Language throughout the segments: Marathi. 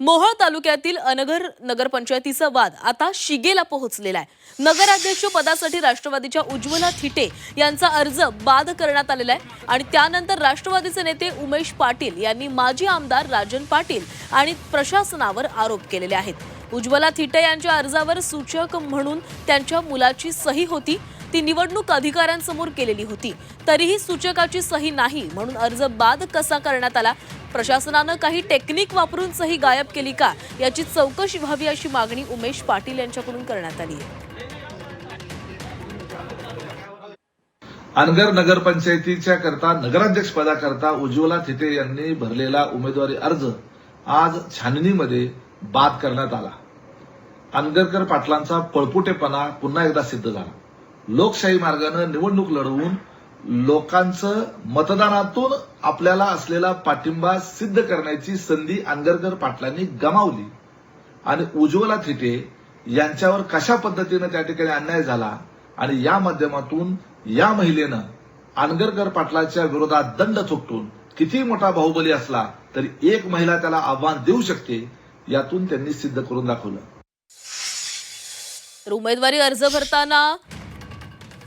मोहोळ तालुक्यातील अनगर नगरपंचायतीचा वाद आता शिगेला पोहोचलेला आहे. नगराध्यक्ष पदासाठी राष्ट्रवादीच्या उज्ज्वला थिटे यांचा अर्ज बाद करण्यात आलेला आहे. आणि त्यानंतर राष्ट्रवादीचे नेते उमेश पाटील यांनी माजी आमदार राजन पाटील आणि प्रशासनावर आरोप केलेले आहेत. उज्ज्वला थिटे यांच्या अर्जावर सूचक म्हणून त्यांच्या मुलाची सही होती. ती निवडणूक अधिकाऱ्यांसमोर केलेली होती. तरीही सूचकाची सही नाही म्हणून अर्ज बाद कसा करण्यात आला? प्रशासनानं काही टेक्निक वापरून सही गायब केली का? याची चौकशी व्हावी अशी मागणी उमेश पाटील यांच्याकडून करण्यात आली आहे. अनगर नगरपंचायतीच्या करता नगराध्यक्ष पदाकरता उज्ज्वला थिटे यांनी भरलेला उमेदवारी अर्ज आज छाननीमध्ये बाद करण्यात आला. अनगरकर पाटलांचा पळपुटेपणा पुन्हा एकदा सिद्ध झाला. लोकशाही मार्गानं निवडणूक लढवून लोकांचं मतदानातून आपल्याला असलेला पाठिंबा सिद्ध करण्याची संधी अनगरकर पाटलांनी गमावली. आणि उज्ज्वला थिटे यांच्यावर कशा पद्धतीनं त्या ठिकाणी अन्याय झाला आणि या माध्यमातून या महिलेनं अनगरकर पाटलाच्या विरोधात दंड थोपटून किती मोठा बाहुबली असला तरी एक महिला त्याला आव्हान देऊ शकते यातून त्यांनी सिद्ध करून दाखवलं. उमेदवारी अर्ज भरताना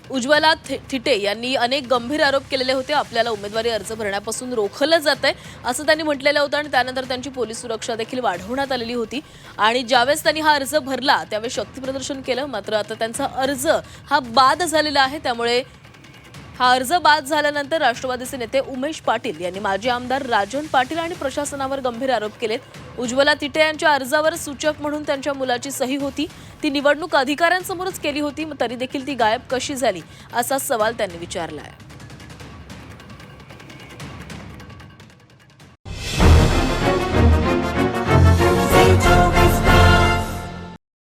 उज्ज्वला थि- थिटे यांनी अनेक गंभीर आरोप केलेले होते. आपल्याला उमेदवारी अर्ज भरण्यापासून रोखलं जात आहे असं त्यांनी म्हटलेलं होतं आणि त्यानंतर त्यांची पोलीस सुरक्षा देखील वाढवण्यात आलेली होती. आणि ज्यावेळेस त्यांनी हा अर्ज भरला त्यावेळेस शक्तीप्रदर्शन केलं मात्र आता त्यांचा अर्ज हा बाद झालेला आहे. त्यामुळे हा अर्ज बाद झाल्यानंतर राष्ट्रवादीचे नेते उमेश पाटील यांनी माजी आमदार राजन पाटील आणि प्रशासनावर गंभीर आरोप केलेत. उज्ज्वला तिटे यांच्या अर्जावर सूचक म्हणून त्यांच्या मुलाची सही होती. ती निवडणूक अधिकाऱ्यांसमोरच केली होती तरी देखील ती गायब कशी झाली असा सवाल त्यांनी विचारला आहे